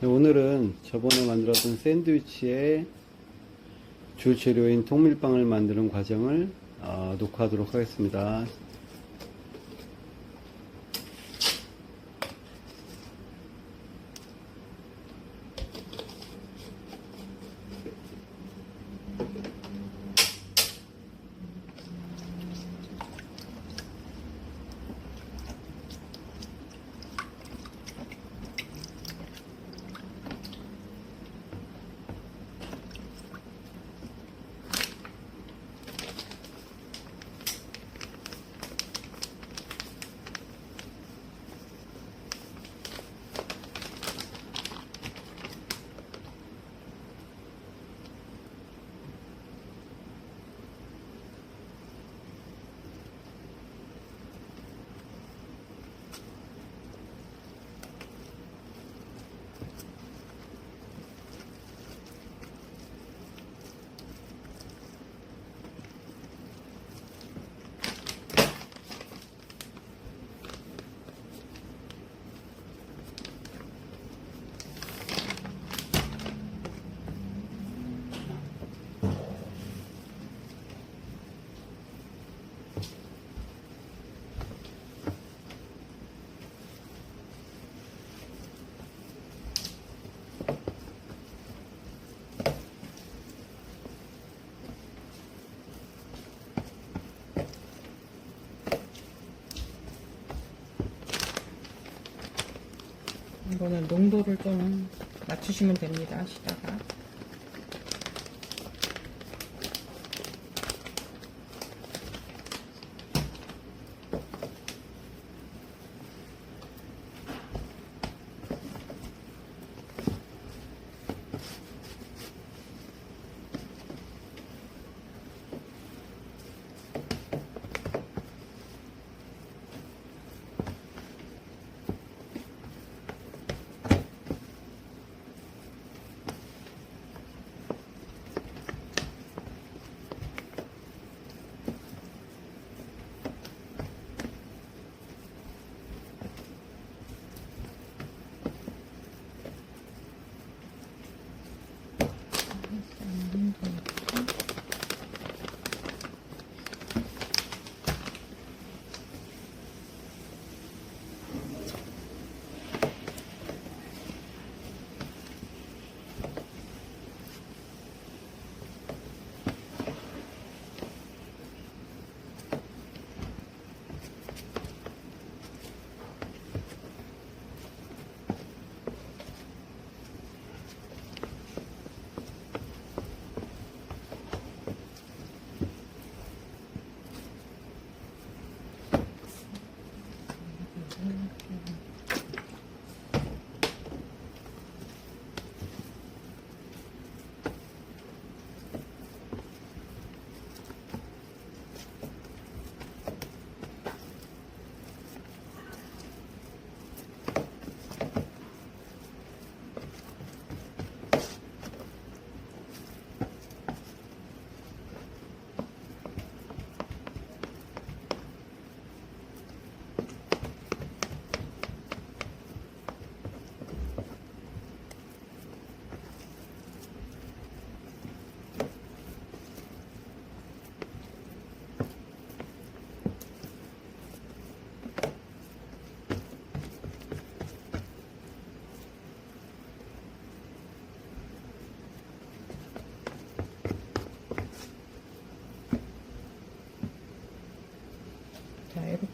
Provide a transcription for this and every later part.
네, 오늘은 저번에 만들었던 샌드위치의 주 재료인 통밀빵을 만드는 과정을 어, 녹화하도록 하겠습니다. 이거는 농도를 좀 맞추시면 됩니다. 하시다가.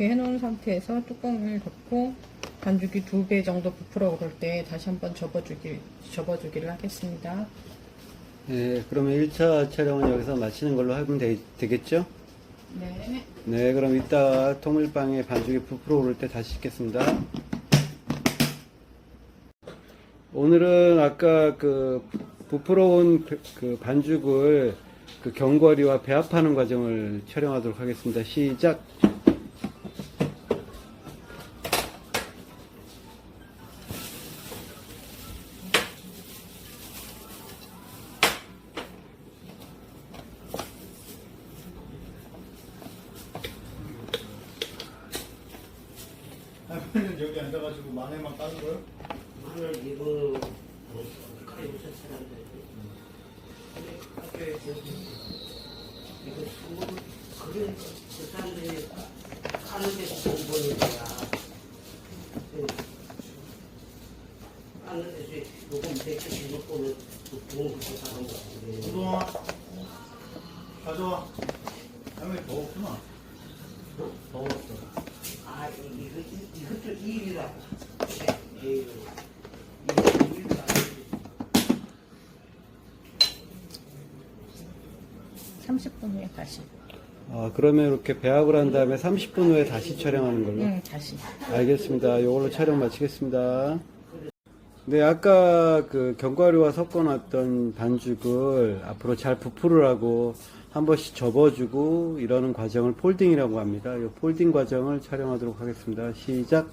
이렇게 해놓은 상태에서 뚜껑을 덮고 반죽이 두 배 정도 부풀어 오를 때 다시 한번 접어주기, 접어주기를 하겠습니다. 네, 그러면 1차 촬영은 여기서 마치는 걸로 하면 되, 되겠죠? 네. 네, 그럼 이따가 통밀빵에 반죽이 부풀어 오를 때 다시 씻겠습니다. 오늘은 아까 그 부풀어 온그 반죽을 그 견과류와 배합하는 과정을 촬영하도록 하겠습니다. 시작! 남편은 여기 앉아가지고 만회만 까는 거요? 마늘 이거 이거 수고 그래 그 사람들이 하는 버는 거야. 하는 데서 요금 대체 먹고는 돈 그거 사는 거야. 우동아 가져와 양이 더 없구나 더 없어 아 이- 이거 이- 이것도 일이라고. 에이, 이거 일도 아니지. 30분 후에 다시. 아, 그러면 이렇게 배합을 한 다음에 30분 후에 다시 촬영하는 걸로? 응, 다시. 알겠습니다. 이걸로 촬영 마치겠습니다. 네, 아까 그 견과류와 섞어놨던 반죽을 앞으로 잘 부풀으라고 한 번씩 접어주고 이러는 과정을 폴딩이라고 합니다. 이 폴딩 과정을 촬영하도록 하겠습니다. 시작!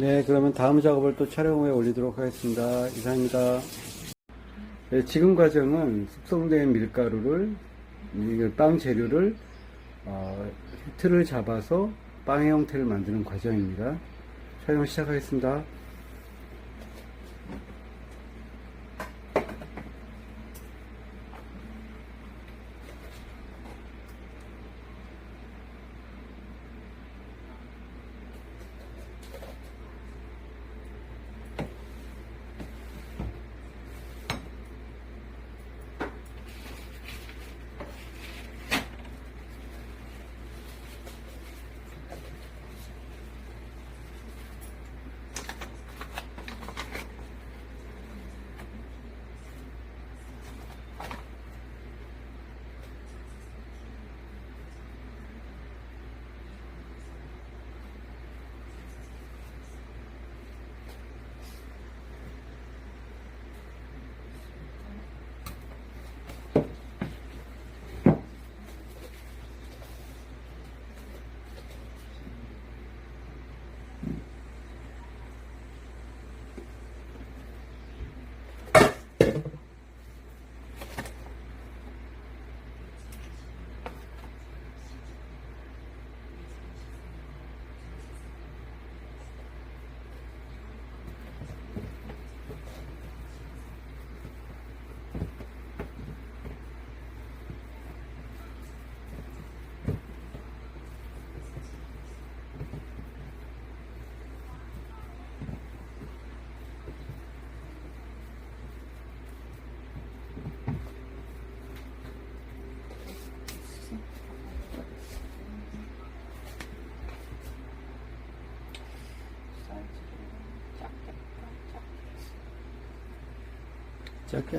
네, 그러면 다음 작업을 또 촬영 후에 올리도록 하겠습니다. 이상입니다. 네, 지금 과정은 숙성된 밀가루를, 이빵 재료를, 어, 틀을 잡아서 빵의 형태를 만드는 과정입니다. 촬영 시작하겠습니다. 짧게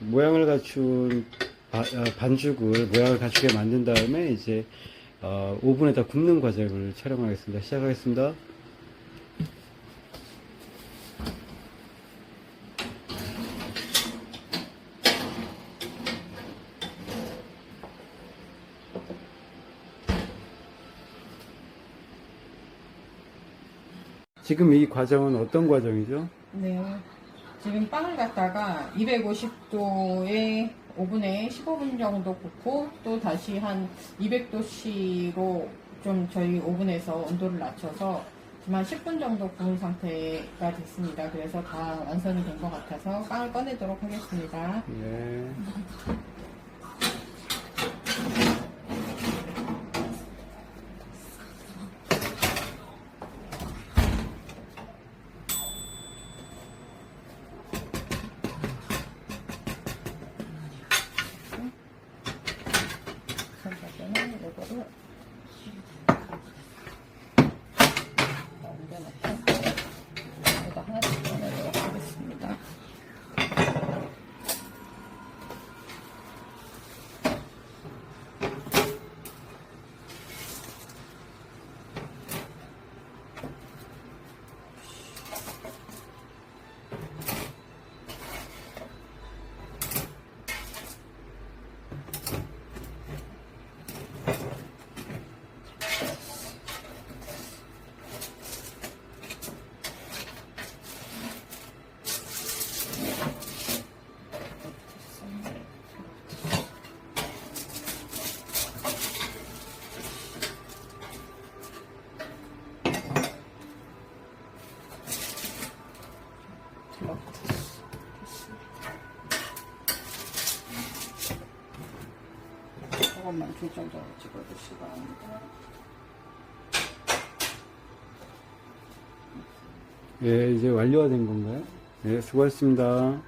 모양을 갖춘 바- 아, 반죽을 모양을 갖추게 만든 다음에 이제 어, 오븐에다 굽는 과정을 촬영하겠습니다. 시작하겠습니다. 지금 이 과정은 어떤 과정이죠? 네. 지금 빵을 갖다가 250도에 오븐에 15분 정도 굽고 또 다시 한 200도씨로 좀 저희 오븐에서 온도를 낮춰서 지금 한 10분 정도 구운 상태가 됐습니다. 그래서 다 완성이 된 것 같아서 빵을 꺼내도록 하겠습니다. 네. 그러면 이거를 옮겨놓고 여기다 하나씩 꺼내도록 하겠습니다. 조금만 중점적으로 찍어주시기 바랍니다. 예, 이제 완료가 된 건가요? 네, 수고하셨습니다.